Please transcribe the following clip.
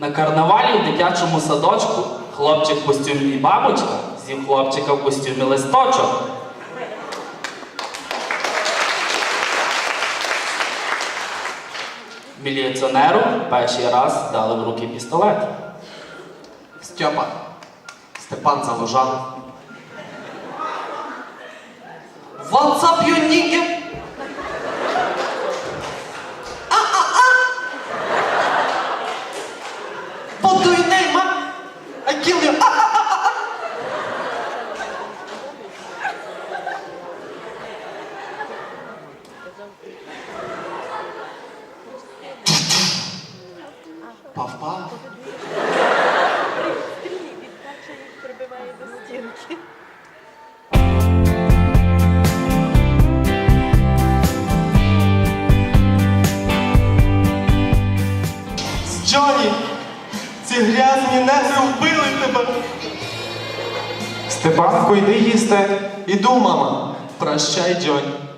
На карнавалі в дитячому садочку хлопчик в костюмі бабочка з'їв хлопчика в костюмі листочок. Міліціонеру перший раз дали в руки пістолет. Стьопа. Степан Заложан. What's up, you nigga? I kill you. Їх прибиває. Джоні, ці грязні вбили тебе. Степанко, йди їсти. Іду, мама. Прощай, Джонь.